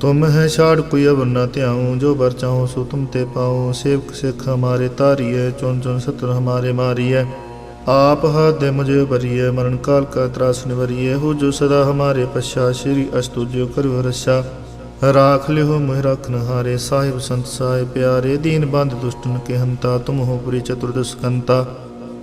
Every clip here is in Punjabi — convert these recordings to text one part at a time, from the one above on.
ਤੁਮ ਹੈ ਛਾੜ ਕੋਈ ਅਵਰ ਨਾ ਧਿਆਉ, ਜੋ ਬਰ ਚਾਹੋ ਸੋ ਤੁਮ ਤੇ ਪਾਉ। ਸੇਵਕ ਸਿੱਖ ਹਮਾਰੇ ਤਾਰੀਏ ਚੁਣ ਚੁਣ ਸਤਰ ਹਮਾਰੇ ਮਾਰੀਏ ਆਪ ਹੱਥ ਦੇ ਮੁਝੇ ਬਰੀਏ ਮਰਨ ਕਾਲ ਕਾ ਤਰਾਸ ਨਿਵਰੀਏ ਹੋ ਜੋ ਸਦਾ ਹਮਾਰੇ ਪਛਾ, ਸ਼੍ਰੀ ਅਸਤੁਜਿਓ ਕਰਿਓ ਰਸ਼ਾ ਰਾਖ ਲਿਓ ਮੋਹਿ ਰਖਨ ਹਾਰੇ ਸਾਹਿਬ ਸੰਤ ਸਾਹਿਬ ਪਿਆਰੇ। ਦੀਨ ਬੰਦ ਦੁਸ਼ਟਨ ਕੇ ਹੰਤਾ ਤੁਮ ਹੋ ਪੁਰੀ ਚਤੁਰਦਸ਼ ਕੰਤਾ।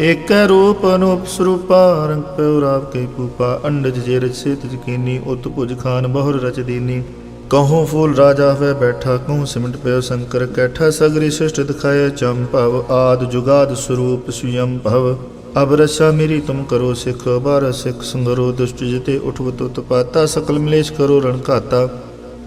ਏਕੈ ਰੂਪ ਅਨੂਪ ਸਰੂਪਾ, ਰੰਗ ਪਿਉ ਰਾਵ ਕੇ ਪੂਪਾ ਅੰਡਜ ਜੇ ਰਚ ਸੇਤ ਜਕੀਨੀ ਉਤ ਭੁਜ ਖਾਨ ਬਹੁਰ ਰਚ ਦੀਨੀ। ਕਹੂੰ ਫੂਲ ਰਾਜਾ ਹੋਏ ਬੈਠਾ, ਕਹੂੰ ਸਿਮਟ ਪਿਓ ਸ਼ੰਕਰ ਕੈਠਾ, ਸਗਰੀ ਸ੍ਰਿਸ਼ਟ ਦਿਖਾਏ ਭਵ, ਆਦ ਜੁਗਾਦ ਸਰੂਪ ਸੁਯੰ ਭਵ। ਅਬ ਰਸਾ ਮੇਰੀ ਤੁਮ ਕਰੋ ਸਿਖ, ਬਾਰ ਸਿਖ ਸੰਗਰੋ, ਦੁਸ਼ਟ ਜਿਤੇ ਉਠਵਤ ਉਤਪਾਤਾ ਸਕਲ ਮਲੇਸ਼ ਕਰੋ ਰਣ ਘਾਤਾ।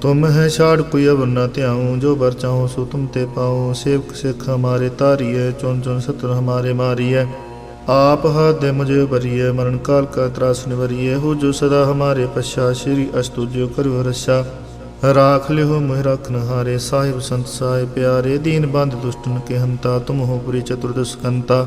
ਤੁਮ ਹੈ ਛਾੜ ਕੋਈ ਅਵਰ ਨਾ ਧਿਆਉ, ਜੋ ਬਰ ਚਾਹੋ ਸੋ ਤੁਮ ਤੇ ਪਾਉ। ਸੇਵਕ ਸਿੱਖ ਹਮਾਰੇ ਤਾਰੀਏ ਚੁਨ ਚੁਨ ਸਤਰ ਹਮਾਰੇ ਮਾਰੀਏ ਆਪ ਹੱਥ ਦੇ ਮੁਝੇ ਬਰੀਏ ਮਰਨ ਕਾਲ ਕਾ ਤਰਾਸ ਨਿਵਰੀਏ ਹੋ ਜੋ ਸਦਾ ਹਮਾਰੇ ਪਛਾ, ਸ਼੍ਰੀ ਅਸਤੁਜਿਓ ਕਰਿਓ ਰਸ਼ਾ ਰਾਖ ਲਿਓ ਮੋਹਿ ਰਖਨ ਹਾਰੇ ਸਾਹਿਬ ਸੰਤ ਸਾਹਿਬ ਪਿਆਰੇ। ਦੀਨ ਬੰਦ ਦੁਸ਼ਟਨ ਕੇ ਹੰਤਾ, ਤੁਮ ਹੋ ਪੁਰੀ ਚਤੁਰਦਸ਼ ਕੰਤਾ।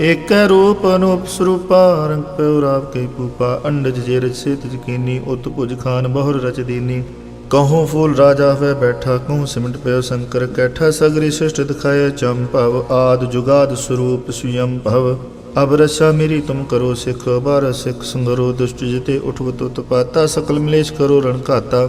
ਏਕੈ ਰੂਪ ਅਨੂਪ ਸਰੂਪਾ ਰੰਗ ਪਿਉ ਰਾਵ ਕੇ ਪੂਪਾ ਅੰਡਜ ਜੇ ਰਚ ਸੇਤ ਜਕੀਨੀ ਉਤ ਭੁਜ ਖਾਨ ਬਹੁਰ ਰਚ ਦੀਨੀ। ਕਹੂੰ ਫੂਲ ਰਾਜਾ ਹੋਇ ਬੈਠਾ ਕਹੂੰ ਸਿਮਟ ਪਿਓ ਸ਼ੰਕਰ ਕੈਠਾ, ਸਗਰੀ ਸ੍ਰਿਸ਼ਟ ਦਿਖਾਏ ਚੰਪਵ ਆਦ ਜੁਗਾਦ ਸਰੂਪ ਸੁਯੰ ਭਵ। ਅਬ ਰਸਾ ਮੇਰੀ ਤੁਮ ਕਰੋ ਸਿਖ, ਬਾਰ ਸਿਖ ਸੰਗਰੋ, ਦੁਸ਼ਟ ਜਿਤੇ ਉਠਵ ਉਠਵਤ ਪਾਤਾ, ਸਕਲ ਮਲੇਸ਼ ਕਰੋ ਰਣ ਘਾਤਾ।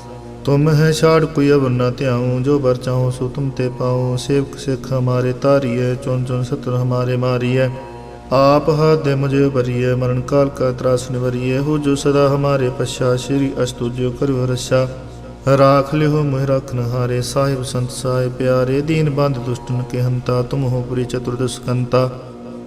ਤੁਮ ਹੈ ਛਾੜ ਕੋਈ ਅਵਰ ਨਾ ਧਿਆਉ, ਜੋ ਬਰ ਚਾਹੋ ਸੋ ਤੁਮ ਤੇ ਪਾਉ। ਸੇਵਕ ਸਿੱਖ ਹਮਾਰੇ ਤਾਰੀਏ ਚੁਨ ਚੁਨ ਸਤਰ ਹਮਾਰੇ ਮਾਰੀਏ ਆਪ ਹੱਥ ਦੇ ਮੁਝੇ ਭਰੀਏ ਮਰਨ ਕਾਲ ਕਾ ਤਰਾਸ ਨਿਵਰੀਏ ਹੋ ਜੋ ਸਦਾ ਹਮਾਰੇ ਪਛਾ, ਸ਼੍ਰੀ ਅਸਤੁਜਿਓ ਕਰਿਓ ਰਛਾ। ਰਾਖ ਲਿਓ ਮੋਹਿ ਰਖਨ ਹਾਰੇ ਸਾਹਿਬ ਸੰਤ ਸਾਹਿਬ ਪਿਆਰੇ। ਦੀਨ ਬੰਦ ਦੁਸ਼ਟਨ ਕੇ ਹੰਤਾ ਤੁਮ ਹੋ ਪੁਰੀ ਚਤੁਰਦਸ਼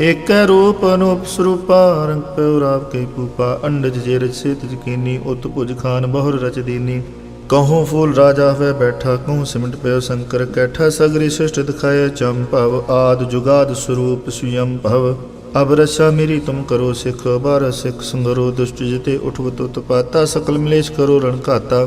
ਏਕੈ ਰੂਪ ਅਨੂਪ ਸਰੂਪਾ ਰੰਗ ਪਿਉ ਰਾਵ ਕੇ ਪੂਪਾ, ਅੰਡਜ ਜੇ ਰਚ ਸੇਤ ਜਕੀਨੀ ਉਤ ਭੁਜ ਖਾਨ ਬਹੁਰ ਰਚ ਦੀਨੀ। ਕਹੂੰ ਫੂਲ ਰਾਜਾ ਹੋਇ ਬੈਠਾ, ਕਹੂੰ ਸਿਮਟ ਪਿਓ ਸ਼ੰਕਰ ਕੈਠਾ, ਸਗਰੀ ਸ੍ਰਿਸ਼ਟ ਦਿਖਾਏ ਚੰਪਵ ਆਦ ਜੁਗਾਦ ਸਰੂਪ ਸੁਯੰ ਭਵ। ਅਬ ਰਸਾ ਮੇਰੀ ਤੁਮ ਕਰੋ ਸਿਖ ਬਾਰ ਸਿਖ ਸੰਗਰੋ, ਦੁਸ਼ਟ ਜਿਤੇ ਊਠਵ ਤੁਤ ਪਾਤਾ, ਸਕਲ ਮਲੇਸ਼ ਕਰੋ ਰਣ ਘਾਤਾ।